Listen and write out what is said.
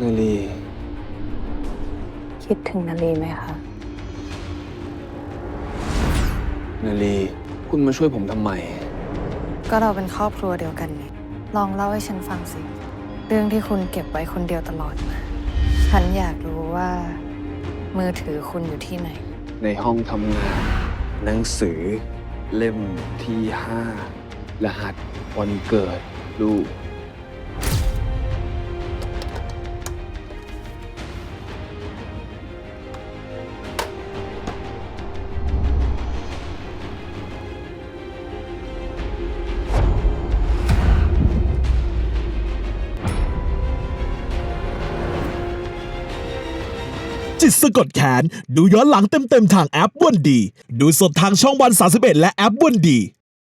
นาลีคิดถึงนาลีไหมคะ นาลีคุณมาช่วยผมทำไม ก็เราเป็นครอบครัวเดียวกันนี่ลองเล่าให้ฉันฟังสิ เรื่องที่คุณเก็บไว้คนเดียวตลอดมาฉันอยากรู้ว่า มือถือคุณอยู่ที่ไหน ในห้องทำงาน หนังสือ เล่มที่ห้า รหัสวันเกิดลูก จิตสะกดแขน ดูย้อนหลังเต็มๆทางแอปวันดี ดูสดทางช่องวัน 31 และแอปวันดี